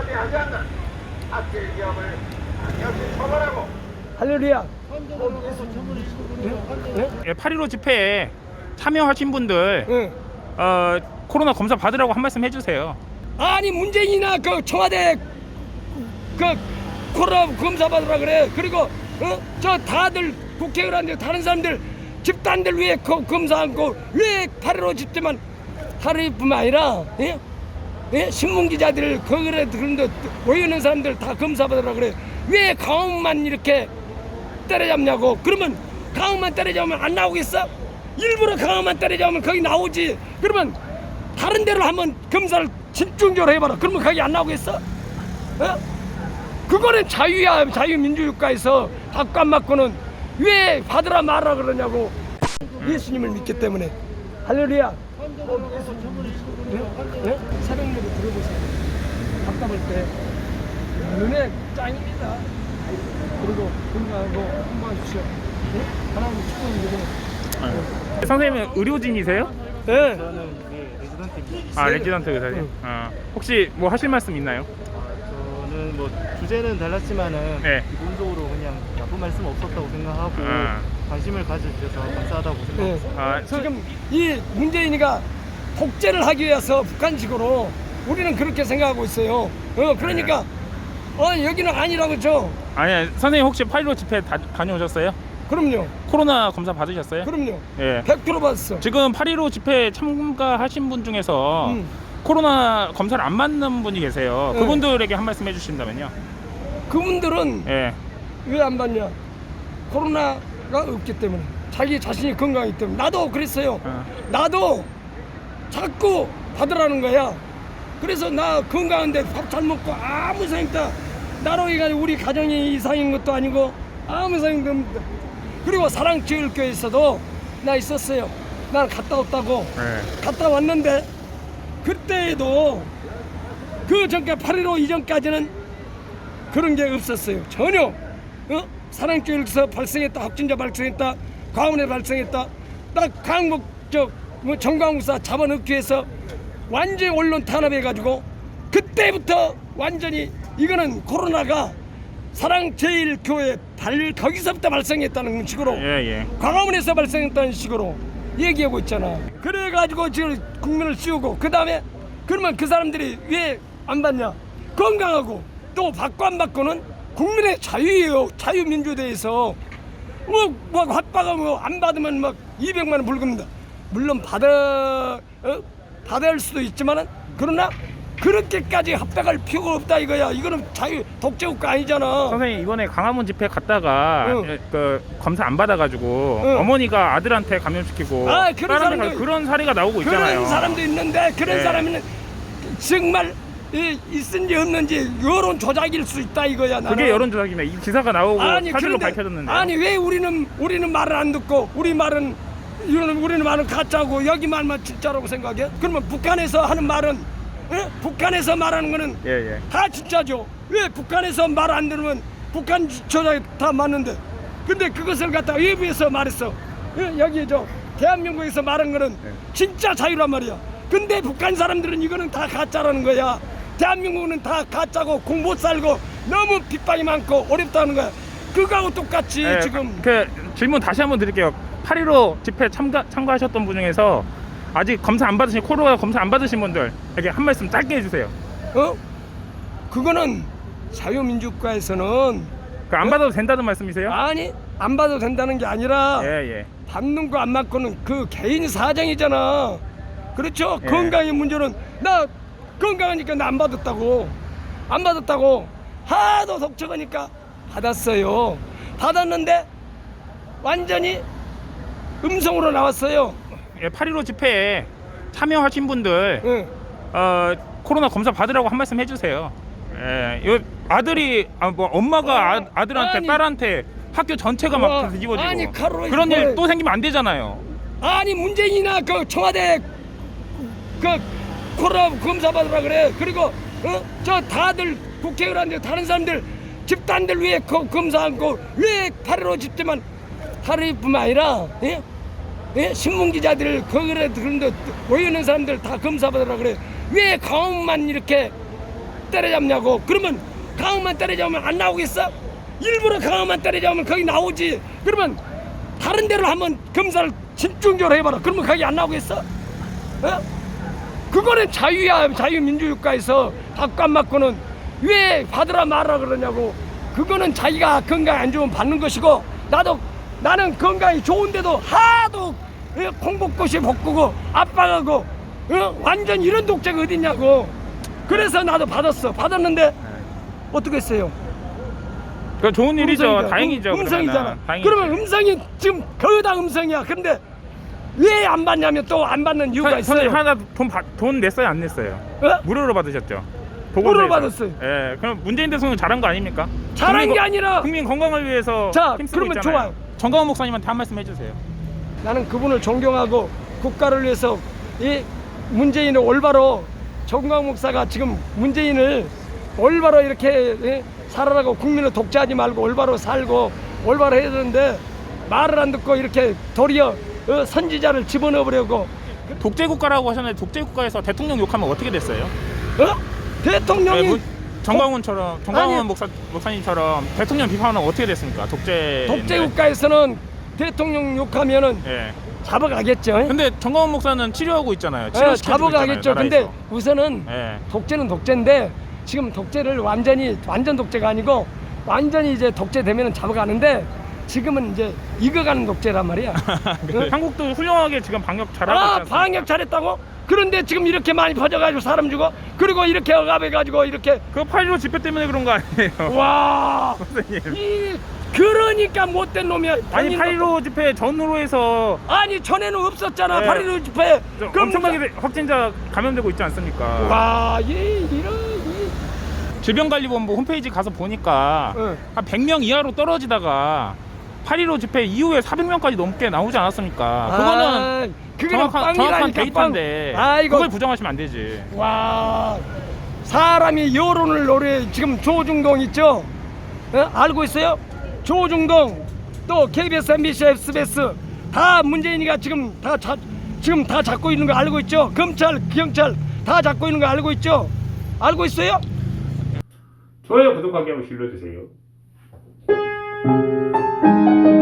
저지하지 않는 악질 기업을 강력히 처벌하고 할렐루야. 예, 8.15 집회에 참여하신 분들 응. 어, 코로나 검사 받으라고 한 말씀 해주세요. 아니 문재인이나 그 청와대 그 코로나 검사 받으라 그래. 그리고 어? 저 다들 국회의원들 다른 사람들 집단들 왜그 검사하고 왜8.15 집회만 하루뿐만 아니라 예? 예? 신문 기자들 그래 그런데 모이는 사람들 다 검사 받으라 그래. 왜 강원만 이렇게 때려잡냐고. 그러면 강원만 때려잡으면 안 나오겠어? 일부러 강원만 때려잡으면 거기 나오지. 그러면 다른 데로 한번 검사를 집중적으로 해봐라. 그러면 거기 안 나오겠어? 어? 그거는 자유야 자유민주국가에서 안 받고는 왜 받으라 말라 그러냐고 예수님을 믿기 때문에 할렐루야 네? 사령님이 들어보세요 답답할 때 눈에 짱입니다 그리고 건강하고 공부하십시오 네? 하나님 축복드리고 선생님은 의료진이세요? 네. 아 레지던트 의사님. 어, 혹시 뭐 하실 말씀 있나요? 저는 뭐 주제는 달랐지만은 네. 기본적으로 그냥 나쁜 말씀 없었다고 생각하고 아. 관심을 가져주셔서 감사하다고 네. 생각합니다. 아, 선- 지금 이 문재인이가 독재를 하기 위해서 북한식으로 우리는 그렇게 생각하고 있어요. 어, 그러니까 어, 여기는 아니라고 죠 아니 선생님 혹시 8.15 집회 다, 다녀오셨어요? 그럼요. 코로나 검사 받으셨어요? 그럼요. 예. 100% 받았어. 지금 8.15 집회 참가하신 분 중에서 음. 코로나 검사를 안 맞는 분이 계세요. 네. 그분들에게 한 말씀 해주신다면요. 그분들은 예. 왜안 받냐? 코로나가 없기 때문에. 자기 자신이 건강하기 때문에. 나도 그랬어요. 어. 나도 자꾸 받으라는 거야. 그래서 나 건강한데 밥 잘 먹고 아무 이상 없다. 나로 해가지고 우리 가정이 이상인 것도 아니고 아무 이상도 없다. 그리고 사랑제일교회에서도 나 있었어요. 난 갔다 왔다고. 예. 갔다 왔는데 그때에도 그 전까지 8.15 이전까지는 그런 게 없었어요. 전혀. 어? 사랑교육에서 발생했다. 확진자 발생했다. 광원에 발생했다. 딱 강북 저뭐 정광우사 잡아넣기 위해서 완전히 언론 탄압해가지고 그때부터 완전히 이거는 코로나가 사랑제일교회 발 거기서부터 발생했다는 식으로 예, 예. 광화문에서 발생했다는 식으로 얘기하고 있잖아. 그래가지고 지금 국민을 씌우고 그 다음에 그러면 그 사람들이 왜 안 받냐? 건강하고 또 받고 안 받고는 국민의 자유예요. 자유민주대에서 뭐, 뭐 합박하고 뭐안 받으면 막 200만 원 불금다. 물론 받아 어? 받을 수도 있지만은 그러나 그렇게까지 합박할 필요가 없다 이거야. 이거는 자유 독재국가 아니잖아. 선생님 이번에 강화문 집회 갔다가 응. 예, 그 검사 안 받아가지고 응. 어머니가 아들한테 감염시키고 아, 그런 가- 그런 사례가 나오고 있잖아요. 그런 사람도 있는데 그런 네. 사람은 정말 이, 있은지 없는지 여론 조작일 수 있다 이거야. 나는. 그게 여론 조작이네. 이 기사가 나오고 사실로 그런데- 밝혀졌는데. 아니 왜 우리는 우리는 말을 안 듣고 우리 말은 이거는 우리는 말은 가짜고 여기 말만 진짜라고 생각해? 그러면 북한에서 하는 말은 예? 북한에서 말하는 거는 예, 예. 다 진짜죠. 왜 북한에서 말 안 들으면 북한 조작 다 맞는데. 근데 그것을 갖다 외부에서 말했어. 예, 여기 저 대한민국에서 말한 거는 네. 진짜 자유란 말이야. 근데 북한 사람들은 이거는 다 가짜라는 거야. 대한민국은 다 가짜고 공 못 살고 너무 핍박이 많고 어렵다는 거야. 그거하고 똑같이 예, 지금 그 질문 다시 한번 드릴게요. 8.15 집회 참가 참가하셨던 분 중에서 아직 검사 안 받으신 코로나 검사 안 받으신 분들에게 한 말씀 짧게 해주세요. 어? 그거는 자유민주국가에서는 그 안 받아도 된다는 말씀이세요? 아니 안 받아도 된다는 게 아니라 예, 예. 받는 거안 받고는 그 개인 사정이잖아. 그렇죠? 예. 건강의 문제는 나 건강하니까 나 안 받았다고. 안 받았다고. 하도 독촉하니까 받았어요. 받았는데 완전히 음성으로 나왔어요. 예, 8.15 집회에 참여하신 분들 응. 어, 코로나 검사 받으라고 한 말씀 해주세요. 예, 요 아들이 아, 뭐 엄마가 아, 아들한테 아니. 딸한테 학교 전체가 막 와, 뒤집어지고 아니, 가로로 그런 이걸- 일또 생기면 안 되잖아요. 아니 문재인이나 그 청와대 그 코로나 검사 받으라 그래. 그리고 어? 저 다들 국회의원들 다른 사람들 집단들 왜 거, 검사하고 왜8.15 집회만 하루뿐만 아니라 예? 예? 신문 기자들 거기에 그런데 모이는 사람들 다 검사 받으라 그래. 왜 강원만 이렇게 때려잡냐고 그러면 강원만 때려잡으면 안 나오겠어? 일부러 강원만 때려잡으면 거기 나오지 그러면 다른 데로 한번 검사를 집중적으로 해봐라 그러면 거기 안 나오겠어? 어? 그거는 자유야 자유민주국가에서 안 받고는 왜 받으라 말라 그러냐고 그거는 자기가 건강 안 좋으면 받는 것이고 나도 나는 건강이 좋은데도 하도 어, 콩복꽃이 볶고 압박하고 어? 완전 이런 독재가 어딨냐고 그래서 나도 받았어 받았는데 어떻게 했어요? 그 좋은 일이죠. 음성이잖아. 다행이죠. 음, 음성이잖아. 다행이죠. 그러면 음성이 지금 거의 다 음성이야. 근데 왜 안 받냐면 또 안 받는 이유가 선- 있어요. 하나 돈, 받- 돈 냈어요? 안 냈어요? 어? 무료로 받으셨죠? 무료로 보건소에서. 받았어요. 예, 그럼 문재인 대통령 잘한 거 아닙니까? 잘한 국민 게 거- 아니라 국민 건강을 위해서 자, 힘쓰고 그러면 있잖아요. 정강원 목사님한테 한 말씀 해주세요. 나는 그분을 존경하고 국가를 위해서 이 문재인을 올바로 정광 목사가 지금 문재인을 올바로 이렇게 예, 살아라고 국민을 독재하지 말고 올바로 살고 올바로 해야 되는데 말을 안 듣고 이렇게 도리어 어, 선지자를 집어넣어 버려고 독재 국가라고 하셨는데 독재 국가에서 대통령 욕하면 어떻게 됐어요? 어? 대통령이 네, 문- 정광훈처럼 정광훈 아니. 목사 목사님처럼 대통령 비판하면 어떻게 됐습니까? 독재 독재 국가에서는 대통령 욕하면은 예. 잡아가겠죠. 근데 정광훈 목사는 치료하고 있잖아요. 예, 치료시켜주고 잡아가겠죠. 근데. 우선은 예. 독재는 독재인데 지금 독재를 완전히 완전 독재가 아니고 완전히 이제 독재 되면은 잡아가는데 지금은 이제 익어가는 독재란 말이야. 그 한국도 훌륭하게 지금 방역 잘하고 아 않습니까? 방역 잘했다고? 그런데 지금 이렇게 많이 퍼져가지고 사람 죽어? 그리고 이렇게 억압해가지고 이렇게 그거 8.15 집회 때문에 그런 거 아니에요? 와. 선생님. 이 그러니까 못된 놈이야. 아니 8.15 집회 전후로 해서 아니 전에는 없었잖아. 네. 파리로 집회. 저 엄청나게 확진자 감염되고 있지 않습니까? 와, 이 이런 이 질병관리본부 홈페이지 가서 보니까 응. 한 100명 이하로 떨어지다가 8.15 집회 이후에 400명까지 넘게 나오지 않았습니까? 그거는 아, 그게 정확한, 정확한 데이터인데 빵. 아 이거 그걸 부정하시면 안 되지. 와 사람이 여론을 노래 지금 조중동 있죠? 어? 알고 있어요? 조중동 또 KBS, MBC, SBS 다 문재인이가 지금 다 자, 지금 다 잡고 있는 거 알고 있죠? 검찰, 경찰 다 잡고 있는 거 알고 있죠? 알고 있어요? 좋아요, 구독하기 한번 눌러주세요. Thank you.